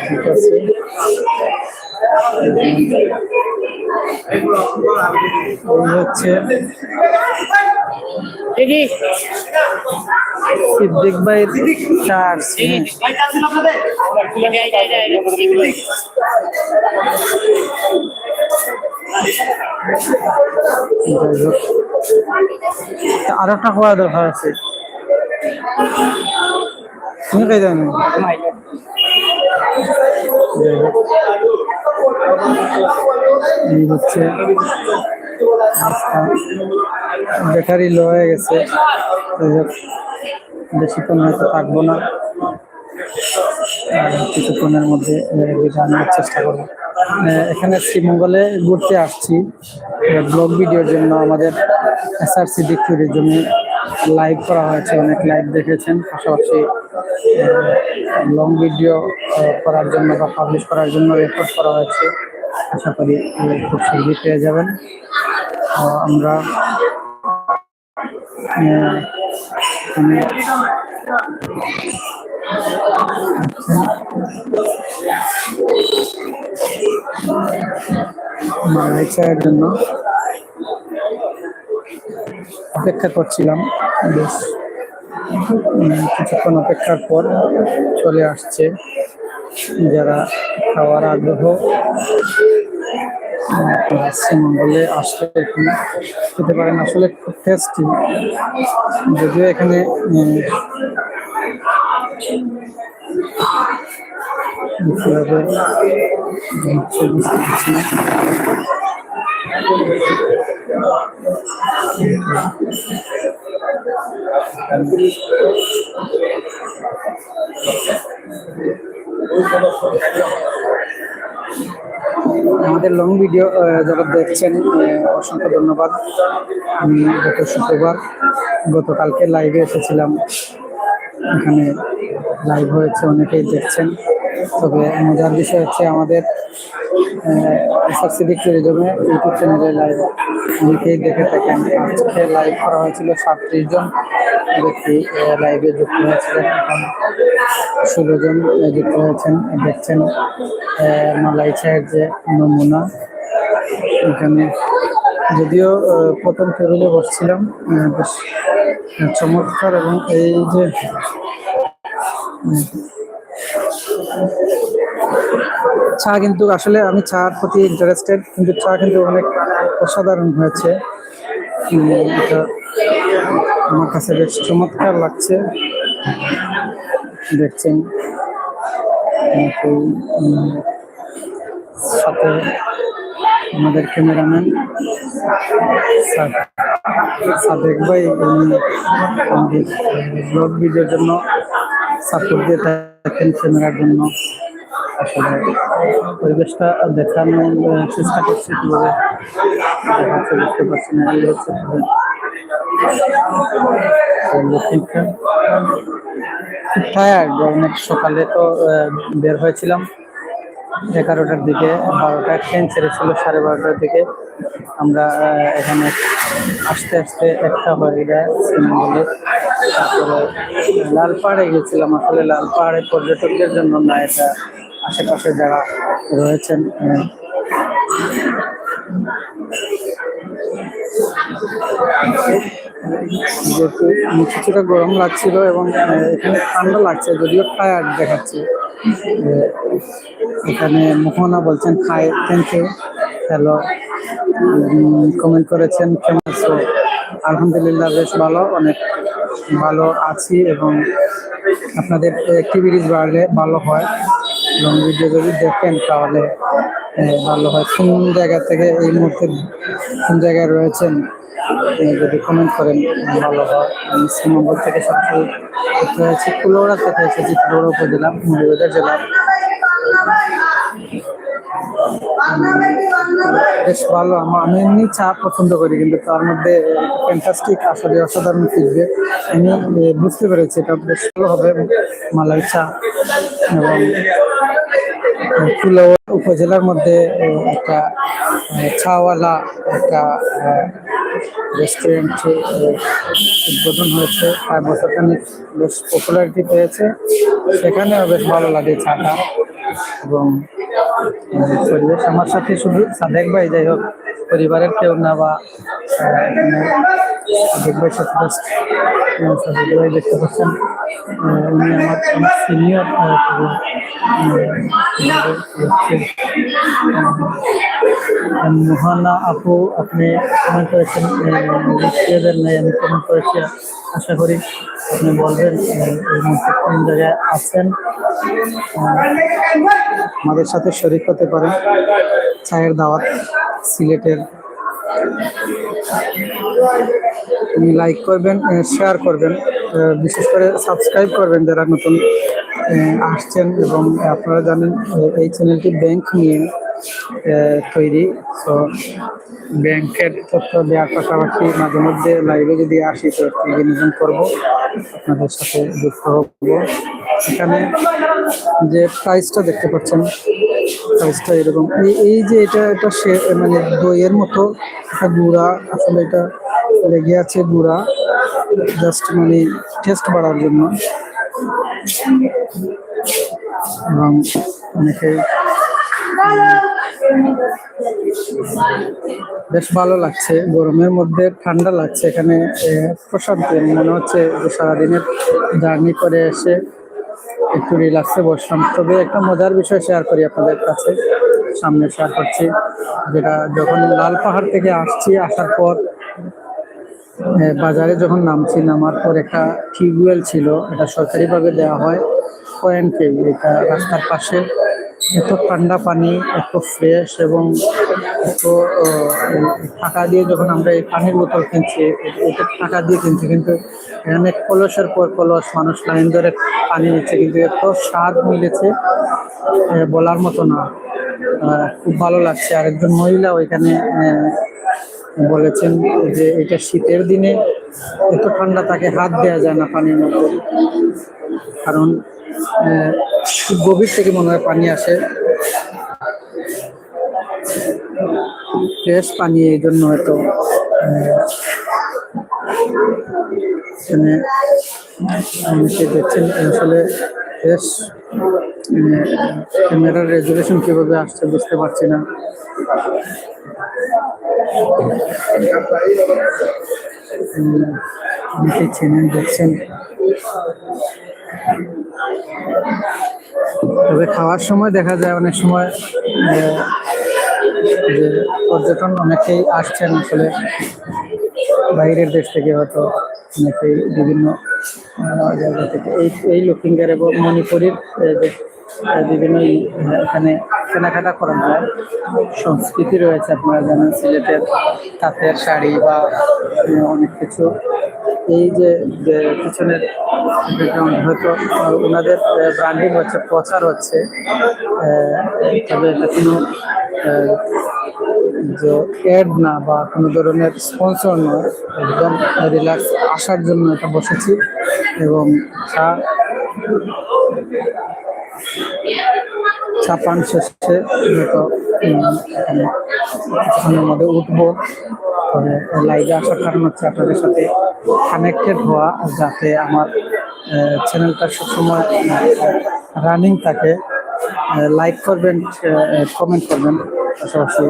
ঠিক আছে। হচ্ছে সিদ্দিক ভাই চার্জ। আর একটা হওয়া দরকার আছে। তুমি কে জানো। হচ্ছে ব্যাটারি লো হয়ে গেছে। বেশিক্ষণ হয়তো থাকব না। কিছুক্ষণের মধ্যে নেওয়ার চেষ্টা করব। এখানে শ্রীমঙ্গলে ঘুরতে আসছি। ব্লগ ভিডিওর জন্য আমাদের এসআরসি দিক ট্যুরিজমে লাইভ করা হয়েছে, অনেক লাইভ দেখেছেন। পাশাপাশি লং ভিডিও করার জন্য বা পাবলিশ করার জন্য রেকর্ড করা হয়েছে। আশা করি খুব শীঘ্রই পেয়ে যাবেন। আমরা মালাই চায়ের জন্য অপেক্ষা করছিলাম। বেশ। কিছুক্ষণ অপেক্ষার পর চলে আসছে যারা খাওয়ার আগ্রহ। পশ্চিমবঙ্গে আসলে এখানে খেতে পারেন। আসলে খুব টেস্টি যদিও এখানে আমাদের লং ভিডিও যারা দেখছেন অসংখ্য ধন্যবাদ। আমি গত শুক্রবার গতকালকে লাইভে এসেছিলাম। এখানে লাইভ হয়েছে, অনেকেই দেখছেন। তবে মজার বিষয় হচ্ছে আমাদের সাবসিডি ট্যুরিজমে ইউটিউব চ্যানেলে লাইভ অনেকেই দেখে থাকেন। আজকে লাইভ করা হয়েছিল সাতত্রিশ জন ব্যক্তি লাইভে যুক্ত হয়েছিলেন এখন ষোলো জন যুক্ত হয়েছেন। দেখছেন মালাই চায়ের যে নমুনা। এখানে যদিও প্রথম টেবিলে বসছিলাম বেশ চমৎকার এবং এই যে চা কিন্তু আসলে আমি চার প্রতি ইন্টারেস্টেড কিন্তু চা কিন্তু অনেক অসাধারণ হয়েছে। এটা আমার কাছে বেশ চমৎকার লাগছে। দেখছেন সাথে আমাদের ক্যামেরাম্যান সাদেক ভাই আমাদের ব্লগ ভিডিওর জন্য সাপোর্ট দিয়ে থাকেন ক্যামেরার জন্য। আসলে পরিবেশটা দেখানোর চেষ্টা করছি কীভাবে দেখাচ্ছে, বুঝতে পারছি না, এই হচ্ছে খুব টায়ার্ড সকালে তো বের হয়েছিলাম। এগারোটার দিকে, বারোটা, ট্রেন ছেড়েছিল সাড়ে বারোটার দিকে। আমরা এখানে আস্তে আস্তে একটা হয়ে যায় শ্রীমঙ্গলে তারপরে লাল পাহাড়ে গেছিলাম। আসলে লাল পাহাড়ে পর্যটকদের জন্য না, এটা আশেপাশে যারা রয়েছেন যেহেতু কিছুটা গরম লাগছিল এবং এখানে ঠান্ডা লাগছে, যদিও টায়ার্ড দেখাচ্ছে। এখানে মোহনা বলছেন hi thank you hello comment করেছেন, কেমন আছো? আলহামদুলিল্লাহ, বেশ ভালো, অনেক ভালো আছি এবং আপনাদের অ্যাক্টিভিটিস বাড়লে ভালো হয়। লং ভিডিও যদি দেখেন তাহলে ভালো হয়। কোন জায়গা থেকে এই মুহূর্তে কোন জায়গায় রয়েছেন যদি কমেন্ট করেন, ভালো হয়। আমি শ্রীমঙ্গল থেকে সরাসরি হয়েছি কুলোড়া থেকে এসেছি কুলোড়া উপজেলা মুড়িবাজার জেলা। বেশ ভালো, আমি এমনি চা পছন্দ করি, কিন্তু তার মধ্যে ফ্যান্টাস্টিক আসলে অসাধারণ ফিরবে আমি বুঝতে পেরেছি এটা বেশ ভালো হবে, মালাই চা। এবং উপজেলার মধ্যে একটা চাওয়ালা, একটা রেস্টুরেন্ট উদ্বোধন হয়েছে। প্রায় বছরখানিক বেশ পপুলারিটি পেয়েছে। সেখানেও বেশ ভালো লাগে ছাতা এবং পরিবেশ। আমার সাথে শুধু সাদেক ভাই, যাই হোক, পরিবারের কেউ না বা আমার মোহানা আপু আপনি কমেন্ট করেছেন আমি কমেন্ট করেছি, আশা করি আপনি বলবেন জায়গায় আছেন। আমাদের সাথে শরিক হতে পারেন, চায়ের দাওয়াত, সিলেটের লাইক করবেন শেয়ার করবেন বিশেষ করে সাবস্ক্রাইব করবেন যারা নতুন আসছেন এবং আপনারা জানেন এই চ্যানেলটি ব্যাংক নিয়ে তৈরি। তো ব্যাংকের তথ্য দেওয়ার পাশাপাশি মাঝে মধ্যে লাইভে যদি আসি, তো একটু বিনোদন করব, আপনাদের সাথে যুক্ত হব। এখানে যে প্রাইসটা দেখতে পাচ্ছেন প্রাইসটা এরকম। এই যে এটা সে মানে দইয়ের মতো একটা গুঁড়া, আসলে এটা লেগে আছে গুঁড়া জাস্ট মানে টেস্ট বাড়ার জন্য। এবং অনেকে বেশ ভালো লাগছে, গরমের মধ্যে ঠান্ডা লাগছে, এখানে প্রশান্তি, মনে হচ্ছে সারাদিনের জার্নি করে এসে একটু রিল্যাক্সে বসলাম। তবে একটা মজার বিষয় শেয়ার করি আপনাদের কাছে, সামনে শেয়ার করছি, যেটা যখন লাল পাহাড় থেকে আসছি, আসার পর বাজারে যখন নামছি, নামার পর একটা টিউবওয়েল ছিল, এটা সরকারিভাবে দেওয়া হয়, কয়েন কেউ, এটা রাস্তার পাশে। এত ঠান্ডা পানি, এত ফ্রেশ এবং এত টাকা দিয়ে যখন আমরা এই পানির বোতল কিনছি এ- এটা টাকা দিয়ে কিনছি, কিন্তু এখানে কলসের পর কলস, মানুষ লাইন ধরে পানি নিচ্ছে, কিন্তু এত স্বাদ মিলেছে বলার মতো না। খুব ভালো লাগছে। আর একজন মহিলা ওইখানে বলেছেন যে এটা শীতের দিনে এত ঠান্ডা তাকে হাত দেওয়া যায় না পানির মধ্যে। কারণ খুব গভীর থেকে মনে হয় পানি আসে। ফ্রেশ পানি এই জন্য হয়তো অনেকে দেখছেন? আসলে বেশ ক্যামেরার রেজুলেশন কীভাবে আসছে বুঝতে পারছি না। চেনেন, দেখছেন? তবে খাওয়ার সময় দেখা যায় অনেক সময় যে পর্যটন অনেকেই আসছেন আসলে বাইরের দেশ থেকে হয়তো অনেকেই বিভিন্ন জায়গা থেকে। এই এই লক্ষিঙ্গার এবং মণিপুরের বিভিন্ন এখানে কেনাকাটা করা হয় সংস্কৃতি রয়েছে আপনারা জানেন, সিলেটের তাঁতের শাড়ি বা অনেক কিছু। এই যে পিছনের background হয়তো ওনাদের ব্র্যান্ডিং হচ্ছে, প্রচার হচ্ছে। তবে এটা কোনো যে অ্যাড না বা কোনো ধরনের স্পন্সর নয় একদম রিল্যাক্স আসার জন্য এটা বসেছি। এবং চা চা পান শেষে মধ্যে উঠবো। তবে লাইভে আসার কারণ হচ্ছে আপনাদের সাথে কানেক্টেড হওয়া, যাতে আমার চ্যানেলটা সবসময় রানিং থাকে। লাইক করবেন কমেন্ট করবেন, পাশাপাশি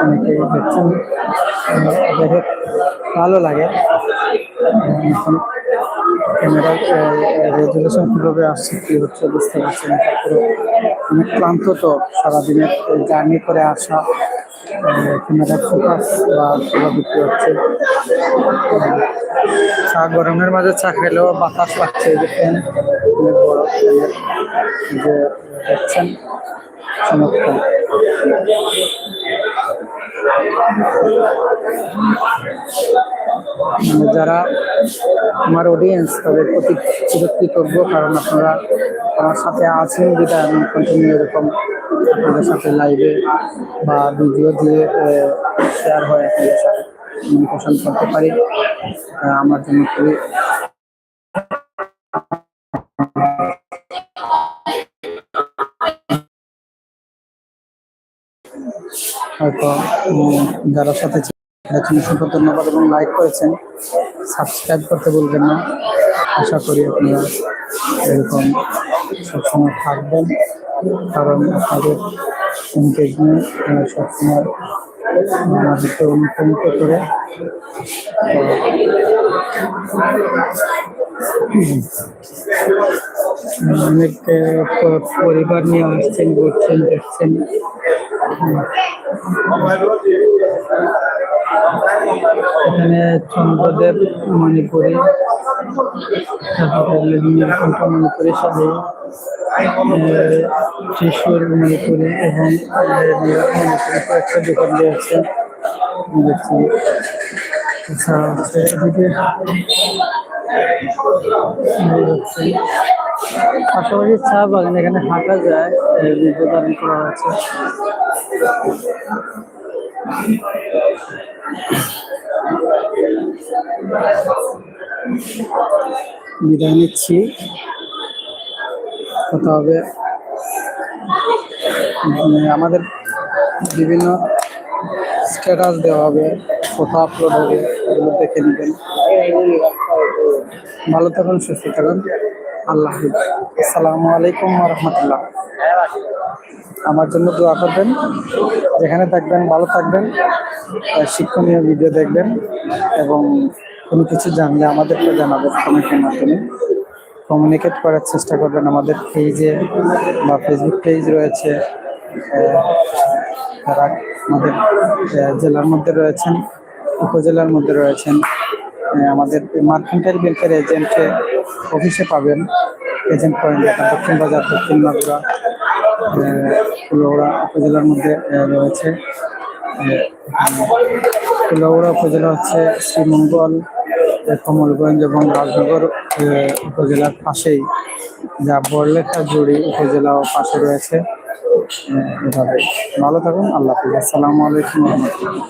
অনেকে দেখছেন। ভালো লাগে। ক্যামেরার রেজুলেশন কীভাবে আসছে, কী হচ্ছে, বুঝতে পারছি না। তারপরে অনেক ক্লান্ত তো সারাদিনের জার্নি করে আসা ক্যামেরার ফোকাস বা কীভাবে কী হচ্ছে। চা গরমের মাঝে চা খেলেও বাতাস লাগছে যে ফ্যান অনেক বড় ফ্যানের যে দেখছেন, চমৎকার। মানে যারা আমার অডিয়েন্স তাদের প্রতি চিরকৃতজ্ঞ কারণ আপনারা আমার সাথে আছেন যেটা আমি কন্টিনিউ এরকম আপনাদের সাথে লাইভে বা ভিডিও দিয়ে শেয়ার হয় আপনাদের সাথে। কমিউনিকেশন করতে পারি আমার জন্য খুবই হয়তো যারা সাথে তাদের জন্য অসংখ্য ধন্যবাদ এবং লাইক করেছেন। সাবস্ক্রাইব করতে বলবেন না। আশা করি আপনারা এরকম সবসময় থাকবেন। কারণ আপনাদের এনগেজমেন্ট সবসময় আমাদেরকে অনুপ্রাণিত করে। অনেক পরিবার নিয়ে আসছেন, ঘুরছেন, দেখছেন। এখানে চন্দ্রদেব, মণিপুরি নীলকণ্ঠ মণিপুরি সাথে ত্রিশুর মণিপুরি এবং মণিপুরি কয়েকটা দোকান রয়েছে দেখছি এছাড়া পাশাপাশি চা বাগান, এখানে হাঁটা যায় করা হয়েছে বিদায় নিচ্ছি। কথা হবে। আমাদের বিভিন্ন স্ট্যাটাস দেওয়া হবে ফটো আপলোড হবে, এগুলো দেখে নেবেন। ভালো থাকুন, সুস্থ থাকুন। আল্লাহ হাফিজ। আসসালামু আলাইকুম রহমতুল্লাহ। আমার জন্য দোয়া করবেন। যেখানে থাকবেন, ভালো থাকবেন শিক্ষণীয় ভিডিও দেখবেন এবং কোনো কিছু জানলে আমাদেরকে জানাবেন কমেন্টের মাধ্যমে। কমিউনিকেট করার চেষ্টা করবেন আমাদের পেজে বা ফেসবুক পেজ রয়েছে। তারা আমাদের জেলার মধ্যে রয়েছেন, উপজেলার মধ্যে রয়েছেন। আমাদের মার্কেন্টাইল ব্যাংকের এজেন্টে অফিসে পাবেন। এজেন্ট পয়েন্ট, দক্ষিণ বাজার, দক্ষিণ মাগুরা কুলৌড়া উপজেলার মধ্যে রয়েছে। কুলৌড়া উপজেলা হচ্ছে শ্রীমঙ্গল কমলগঞ্জ এবং রাজনগর উপজেলার পাশেই। যা বড়লেখা জুড়ি উপজেলাও পাশে রয়েছে। এভাবে। ভালো থাকুন, আল্লাহ হাফিজ। আসসালামু আলাইকুম রহমতুল্লাহ।